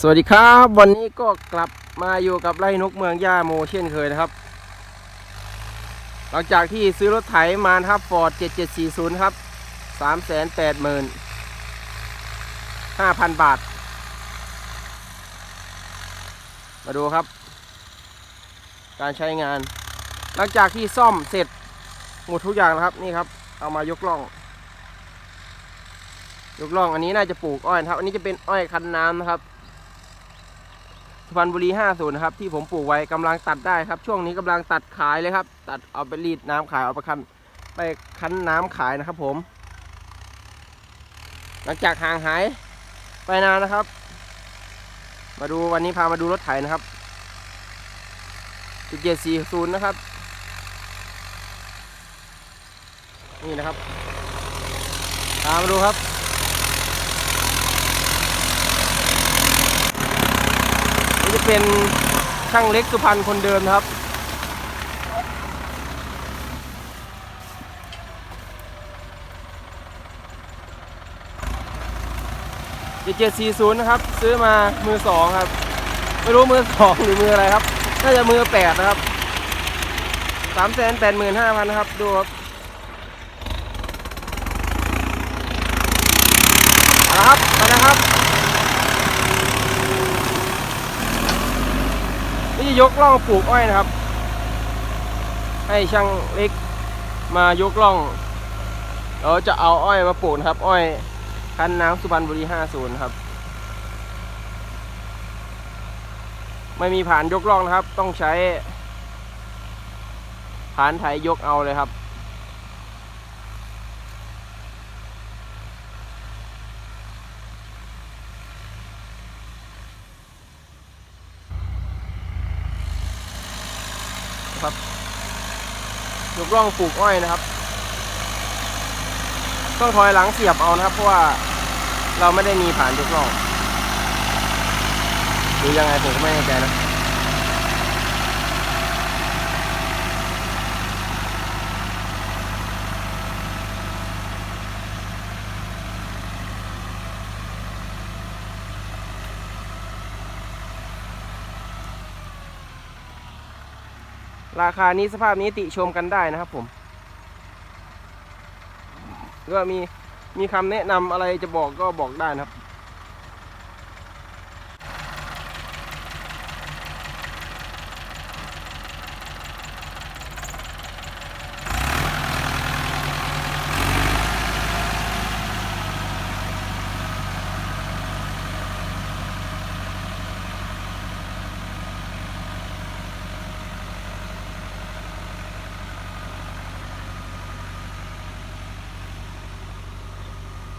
สวัสดีครับ วันนี้ก็กลับมาอยู่กับไร่นกเมืองย่าโมเช่นเคยนะครับ หลังจากที่ซื้อรถไถมานะครับ Ford 7740 ครับ 385,000 บาท มาดูครับ การใช้งาน หลังจากที่ซ่อมเสร็จหมดทุกอย่างแล้วครับนี่ครับ เอามายกล่อง ยกล่องอันนี้น่าจะปลูกอ้อยนะครับ อันนี้จะเป็นอ้อยคันน้ำนะครับ สุพรรณบุรี 50นะครับที่ผมปลูกไว้กำลังตัดได้ครับ ช่วงนี้กำลังตัดขายเลยครับ ตัดเอาไปรีดน้ำขายเอาไปคั้นไปคั้นน้ำขายนะครับ ผม หลังจากห่างหายไปนานนะครับ มาดูวันนี้พามาดูรถไถนะครับ1740นะครับ นี่นะครับตามมาดูครับ นี่จะเป็นช่างเล็กสุพรรณคนเดิมนครับ เจ็ดสี่ศูนย์นะครับ ซื้อมามือสองครับ ไม่รู้มือสองหรือมืออะไรครับ น่าจะมือแปดนะครับสามแสนแปดหมื่นห้าพันครับ ดูครับเอาละครับมานะครับ จะยกล่องปลูกอ้อยนะครับ ให้ช่างเล็กมายกล่องเราจะเอาอ้อยมาปลูกนะครับ อ้อยคันน้ำสุพรรณบุรี 50 ครับ ไม่มีผ่านยกล่องนะครับ ต้องใช้ผ่านไถยกเอาเลยครับ ครับยกร่องปลูกอ้อยนะครับ ต้องถอยหลังเสียบเอานะครับ เพราะว่าเราไม่ได้มีผ่านยกร่องหรือยังไงผมก็ไม่แน่ใจนะ ราคานี้สภาพนี้ติชมกันได้นะครับผมหรือว่ามีมีคำแนะนำอะไรจะบอกก็บอกได้นะครับ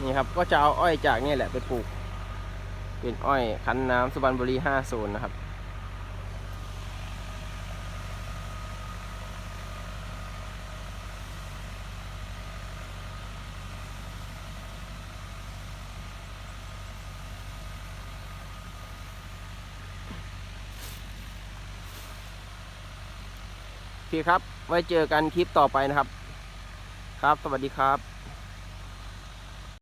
นี่ครับก็จะเอาอ้อยจากนี่แหละไปปลูก เป็นอ้อยคั้นน้ำสุพรรณบุรี5โซนนะครับโอเคครับ ไว้เจอกันคลิปต่อไปนะครับ ครับ สวัสดีครับ